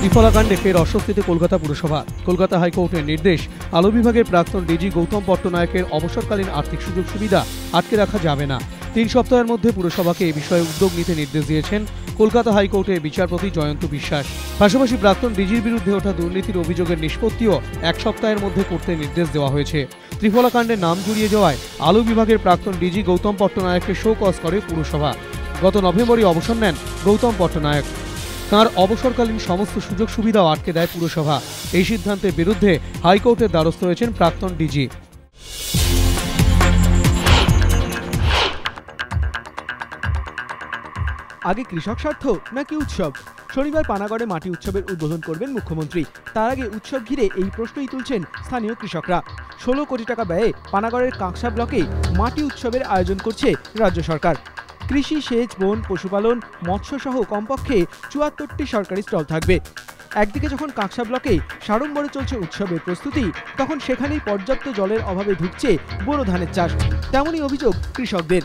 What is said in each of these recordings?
ত্রিফলাকাণ্ডে ফের অস্বস্তিতে কলকাতা পুরসভা। কলকাতা হাইকোর্টের নির্দেশ, আলো বিভাগের প্রাক্তন ডিজি গৌতম পট্টনায়কের অবসরকালীন আর্থিক সুযোগ সুবিধা আটকে রাখা যাবে না। তিন সপ্তাহের মধ্যে পুরসভাকে এ বিষয়ে উদ্যোগ নিতে নির্দেশ দিয়েছেন কলকাতা হাইকোর্টের বিচারপতি জয়ন্ত বিশ্বাস। পাশাপাশি প্রাক্তন ডিজির বিরুদ্ধে ওঠা দুর্নীতির অভিযোগের নিষ্পত্তিও এক সপ্তাহের মধ্যে করতে নির্দেশ দেওয়া হয়েছে। ত্রিফলাকাণ্ডে নাম জড়িয়ে যাওয়ায় আলো বিভাগের প্রাক্তন ডিজি গৌতম পট্টনায়ককে শো কজ করে পুরসভা। গত নভেম্বরে অবসর নেন গৌতম পট্টনায়ক। তাঁর অবসরকালীন সমস্ত সুযোগ সুবিধাও আটকে দেয় পুরসভা। এই সিদ্ধান্তের বিরুদ্ধে হাইকোর্টের দ্বারস্থ হয়েছেন প্রাক্তন ডিজি। আগে কৃষক স্বার্থ নাকি উৎসব? শনিবার পানাগড়ে মাটি উৎসবের উদ্বোধন করবেন মুখ্যমন্ত্রী। তার আগে উৎসব ঘিরে এই প্রশ্নই তুলছেন স্থানীয় কৃষকরা। ষোলো কোটি টাকা ব্যয়ে পানাগড়ের কাঁকসা ব্লকে মাটি উৎসবের আয়োজন করছে রাজ্য সরকার। কৃষি, সেচ, বন, পশুপালন মৎস্য সহ কমপক্ষে চুয়াত্তরটি সরকারি স্টল থাকবে। একদিকে যখন কাঁকসা ব্লকে সাড়ম্বরে চলছে উৎসবের প্রস্তুতি, তখন সেখানেই পর্যাপ্ত জলের অভাবে ঢুকছে বোরো ধানের চাষ। তেমনই অভিযোগ কৃষকদের।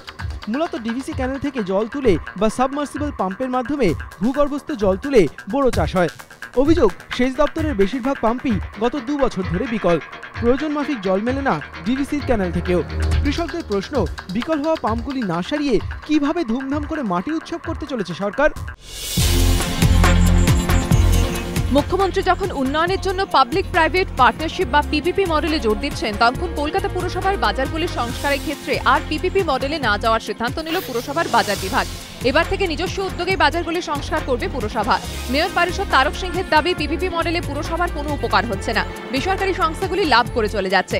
মূলত ডিভিসি ক্যানেল থেকে জল তুলে বা সাবমার্সিবল পাম্পের মাধ্যমে ভূগর্ভস্থ জল তুলে বোরো চাষ হয়। অভিযোগ, সেচ দপ্তরের বেশিরভাগ পাম্পই গত দু বছর ধরে বিকল। প্রয়োজন মাফিক জল মেলে না ডিভিসির ক্যানেল থেকেও। কৃষকদের প্রশ্ন, বিকল হওয়া পাম্পগুলি না সারিয়ে কীভাবে ধুমধাম করে মাটি উৎসব করতে চলেছে সরকার? মুখ্যমন্ত্রী যখন উন্নয়নের জন্য পাবলিক প্রাইভেট পার্টনারশিপ বা পিপিপি মডেলে জোর দিচ্ছেন, তখন কলকাতা পুরসভার বাজারগুলির সংস্কারের ক্ষেত্রে আর পিপিপি মডেলে না যাওয়ার সিদ্ধান্ত নিল পুরসভার বাজার বিভাগ। এবার থেকে নিজস্ব উদ্যোগে বাজারগুলি সংস্কার করবে পুরসভা। মেয়র পারিষদ তারক সিংহের দাবি পিপিপি মডেলে পুরসভার কোনো উপকার হচ্ছে না। বেসরকারি সংস্থাগুলি লাভ করে চলে যাচ্ছে।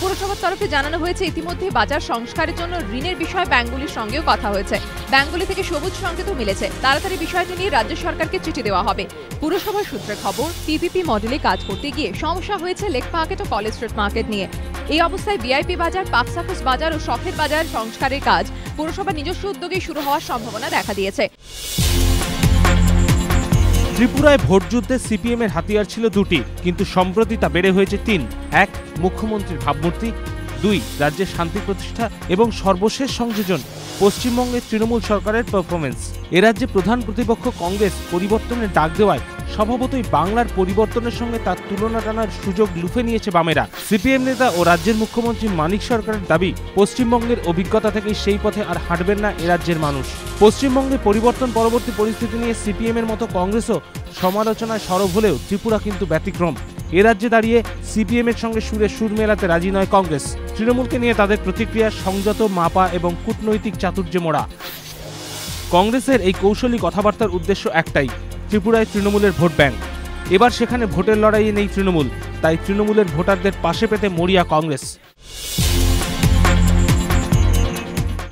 পুরসভার তরফে জানানো হয়েছে, ইতিমধ্যে বাজার সংস্কারের জন্য ঋণের বিষয়ে ব্যাঙ্কগুলির সঙ্গেও কথা হয়েছে। ব্যাঙ্কগুলি থেকে সবুজ সংকেতও মিলেছে। তাড়াতাড়ি বিষয়টি নিয়ে রাজ্য সরকারকে চিঠি দেওয়া হবে। পুরসভার সূত্রে খবর পিপিপি মডেলে কাজ করতে গিয়ে সমস্যা হয়েছে লেক মার্কেট ও কলেজ স্ট্রিট মার্কেট নিয়ে। এই অবস্থায় ভিআইপি বাজার পাকসাকুস বাজার ও শখের বাজার সংস্কারের কাজ পুরসভার নিজস্ব উদ্যোগে শুরু হওয়ার সম্ভাবনা দেখা দিয়েছে। ত্রিপুরায় ভোটযুদ্ধে সিপিএম এর হাতিয়ার ছিল দুটি, কিন্তু সম্প্রতি তা বেড়ে হয়েছে তিন। এক, মুখ্যমন্ত্রীর ভাবমূর্তি, দুই, রাজ্যের শান্তি প্রতিষ্ঠা এবং সর্বশেষ সংযোজন, পশ্চিমবঙ্গের তৃণমূল সরকারের পারফরমেন্স এ রাজ্যে প্রধান প্রতিপক্ষ কংগ্রেস পরিবর্তনের ডাক দেওয়ায় স্বভাবতই বাংলার পরিবর্তনের সঙ্গে তার তুলনা টানার সুযোগ লুফে নিয়েছে বামেরা। সিপিএম নেতা ও রাজ্যের মুখ্যমন্ত্রী মানিক সরকারের দাবি, পশ্চিমবঙ্গের অভিজ্ঞতা থেকেই সেই পথে আর হাঁটবেন না এ রাজ্যের মানুষ। পশ্চিমবঙ্গে পরিবর্তন পরবর্তী পরিস্থিতি নিয়ে সিপিএম এর মতো কংগ্রেসও সমালোচনায় সরব হলেও ত্রিপুরা কিন্তু ব্যতিক্রম। এ রাজ্যে দাঁড়িয়ে সিপিএম এর সঙ্গে সুরে সুর মেলাতে রাজি নয় কংগ্রেস। তৃণমূলকে নিয়ে তাদের প্রতিক্রিয়া সংযত, মাপা এবং কূটনৈতিক চাতুর্যে মোড়া। কংগ্রেসের এই কৌশলী কথাবার্তার উদ্দেশ্য একটাই ত্রিপুরায় তৃণমূলের ভোট ব্যাংক। এবার সেখানে ভোটের লড়াইয়ে নেই তৃণমূল, তাই তৃণমূলের ভোটারদের পাশে পেতে মরিয়া কংগ্রেস।